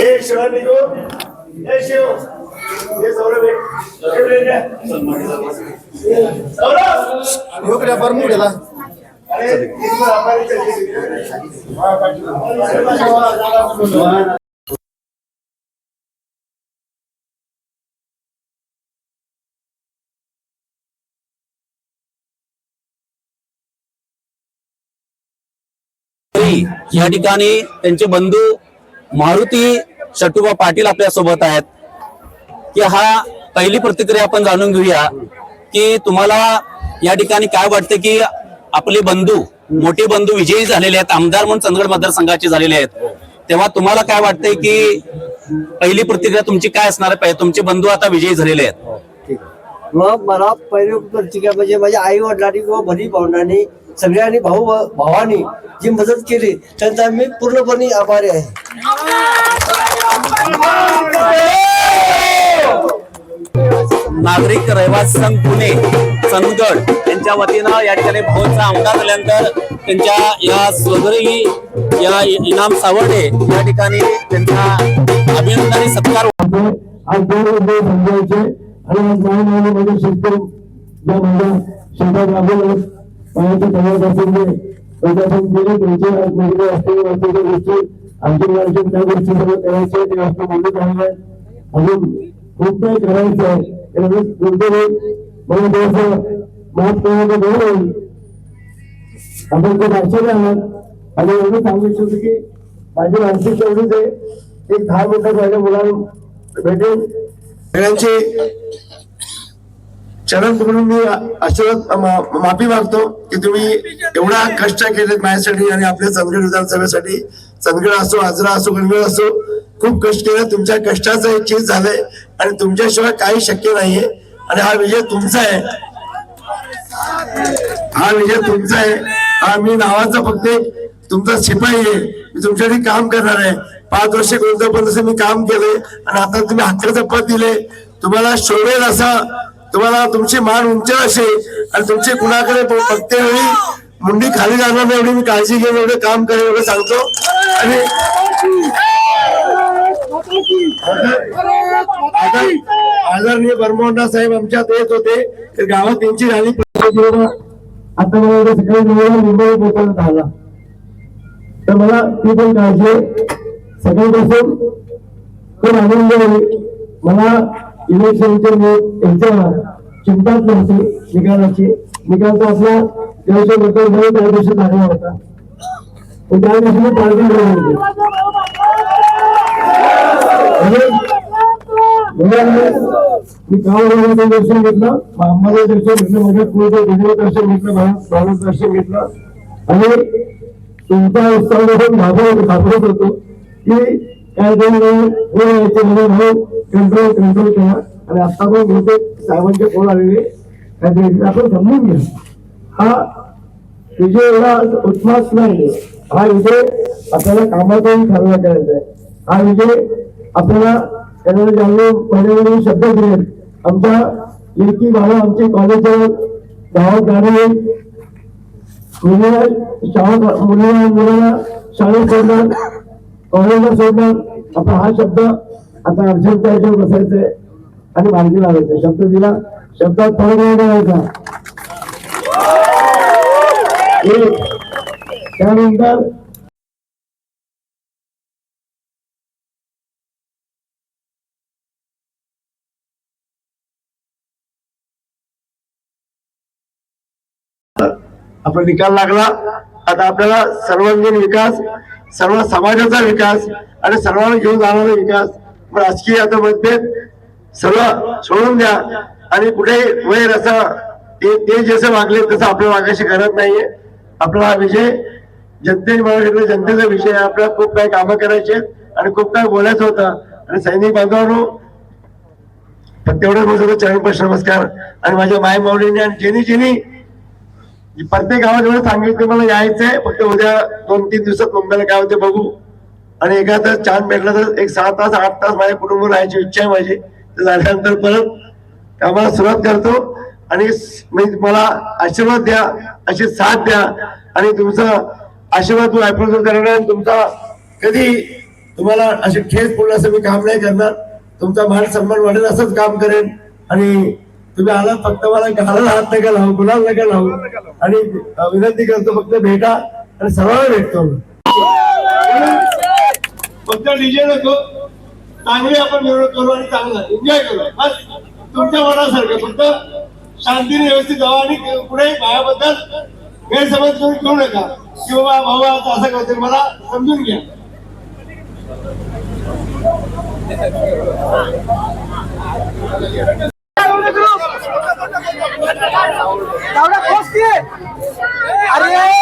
शिवालिको जय शिव हे सौरभ आहे. हे वेगळं आहे. सौरभ योगड्या बरमुडेला अरे इथं आपण चर्चा केली. तरी या ठिकाणी त्यांचे बंधू मारुती शटुबा पाटील आपल्यासोबत आहेत. की हा पहिली प्रतिक्रिया आपण जाणून घेऊया की तुम्हाला या ठिकाणी काय वाटतं की आपले बंधू मोठे बंधू विजयी झालेले आहेत आमदार म्हणून चंदगड मतदारसंघाचे झालेले आहेत. तेव्हा तुम्हाला काय वाटतंय की पहिली प्रतिक्रिया तुमची काय असणार आहे? तुमचे बंधू आता विजयी झालेले आहेत. हो, मग मला पहिली प्रतिक्रिया म्हणजे माझ्या आई वडिलांनी किंवा बहिणी भावंडांनी सगळ्यांनी भाऊ भावानी जी मदत केली त्यांचा मी पूर्णपणे आभारी आहे. नागरिक रहिवासी संघ पुणे चंदगड यांच्या वतीनं या ठिकाणी भाऊचा आमदार झाल्यानंतर त्यांच्या या स्वगरी या इनाम सावर्डे या ठिकाणी त्यांचा अभिनंदन आणि सत्कार. आज दोन रुपये म्हणजे समजायचे आणि आज नऊ महिने म्हणजे शेतकरी ज्या माझ्या शेतात राबवलं पाण्याच्या तयार जे प्रशासन केले त्यांचे आज वेगळे असलेले असलेल्या गोष्टी आमच्या राज्यात त्या गोष्टी सगळं करायचे ते त्या बोलत आहे. अजून खूप काही करायचं आहे. त्यामुळे मला थोडस माफ करण्याचं गौरव आपण खूप आश्चर्य आहात. आणि एवढं सांगू इच्छितो की माझी मानसिक एवढीच आहे. एक दहा मिनिटात माझ्या मुलांना भेटेल सगळ्यांची चरण पकडून मी आशीर्वाद माफी मागतो की तुम्ही एवढा कष्ट केले माझ्यासाठी आणि आपल्या चंदगड विधानसभेसाठी. चंदगड असो आजरा असो गणगड असो खूप कष्ट केले. तुमच्या कष्टाचं एक चीज झालंय आणि तुमच्याशिवाय काही शक्य नाहीये. आणि हा विजय तुमचा आहे. हा विजय तुमचा आहे. हा मी नावाचा फक्त तुमचा शिपाई आहे. मी तुमच्यासाठी काम करणार आहे. पाच वर्ष कोणतं मी काम केले आणि आता तुम्ही हक्काचं पद दिले तुम्हाला शोभेल असा तुम्हाला तुमची मान उंचेल असे आणि तुमची कुणाकडे बघते वेळी मुंडी खाली जाणार नाही एवढी मी काळजी घेऊन एवढं काम करेन एवढं सांगतो. आणि आदरणीय बर्मोंडा साहेब आमच्यात येत होते. तर गावात त्यांची झाली आता मला उद्या मुंबई पोहोचवण्यात आला तर मला ती पण काळजी सगळीपासून खूप आनंद मला इलेक्शनचे याच्या चिंताच नव्हती निकालाची. निकाल तर आपला लोकांमध्ये त्या दिवशी झाला होता. पण त्या दिवशी मी पार्टी होती. मी गावाचं दर्शन घेतलं. दर्शन घेतलं. माझ्या कुळचं दर्शन घेतलं. भावाचं दर्शन घेतलं. आणि तुमचा उत्साह बघून घाबरत होतो की काय भाऊ कंट्रोल कंट्रोल केला. आणि आता पण बहुतेक साहेबांचे फोन आलेले काहीतरी आपण समजून घ्या हा विजय एवढा उत्मास नाही. हा विजय आपल्याला कामातून साजरा करायचा आहे. हा विजय आपल्याला त्याला ज्यांनी पहिल्यामध्ये शब्द दिले आमच्या लेखी भाऊ आमचे कॉलेज गावात गाडी मुलीला शाळा मुलीला मुलाला शाळेत सोडणार कॉलेजला सोडणार. आपण हा शब्द आता अक्षर त्याच्यावर बसायचंय आणि मार्गी लावायचं शब्द दिला शब्दात फरक नाही करायचा एक. त्यानंतर आपला निकाल लागला आता आपल्याला सर्वांगीण विकास सर्व समाजाचा विकास आणि सर्वांना घेऊन जाणारा विकास राजकीय आता मतभेद सगळं सोडून द्या. आणि कुठे वैर असं ते ते जसं वागले तसं आपल्या वागायची गरज नाहीये. आपला हा विषय जनतेने मला जनतेचा विषय आपल्याला खूप काही कामं करायचे आणि खूप काही बोलायचं होतं. आणि सैनिक बांधवांनो तेवढंच माझं चरणपश नमस्कार. आणि माझ्या माय माऊलींनी आणि जेनी जेनी प्रत्येक गावात एवढं सांगितलं मला यायचंय. फक्त उद्या दोन तीन दिवसात मुंबईला काय होते बघू. आणि एखादा चान्स भेटला तर एक सहा तास आठ तास माझ्या कुटुंब राहायची इच्छा आहे माझी. झाल्यानंतर परत कामाला सुरुवात करतो आणि मी म्हणजे मला आशीर्वाद द्या अशी साथ द्या. आणि तुमचा आशीर्वाद तू ऐकून करणार तुमचा कधी तुम्हाला असे ठेस बोलणं असं मी काम नाही करणार तुमचा मान सन्मान वाढेल असंच काम करेन. आणि तुम्ही आलात फक्त मला घालायला हात नका लावू गुलाल नका लावू आणि विनंती करतो फक्त भेटा आणि सर्वांना भेटतो. फक्त डीजे नको चांगली आपण मिळवणूक करू आणि चांगलं. एन्जॉय करू. बस. तुमच्या मनासारखं. फक्त शांतीने व्यवस्थित जावा आणि पुढे भायाबद्दल गैरसमज करून घेऊ नका. की बाबा भाऊ आता असं करते मला समजून घ्या. अरे!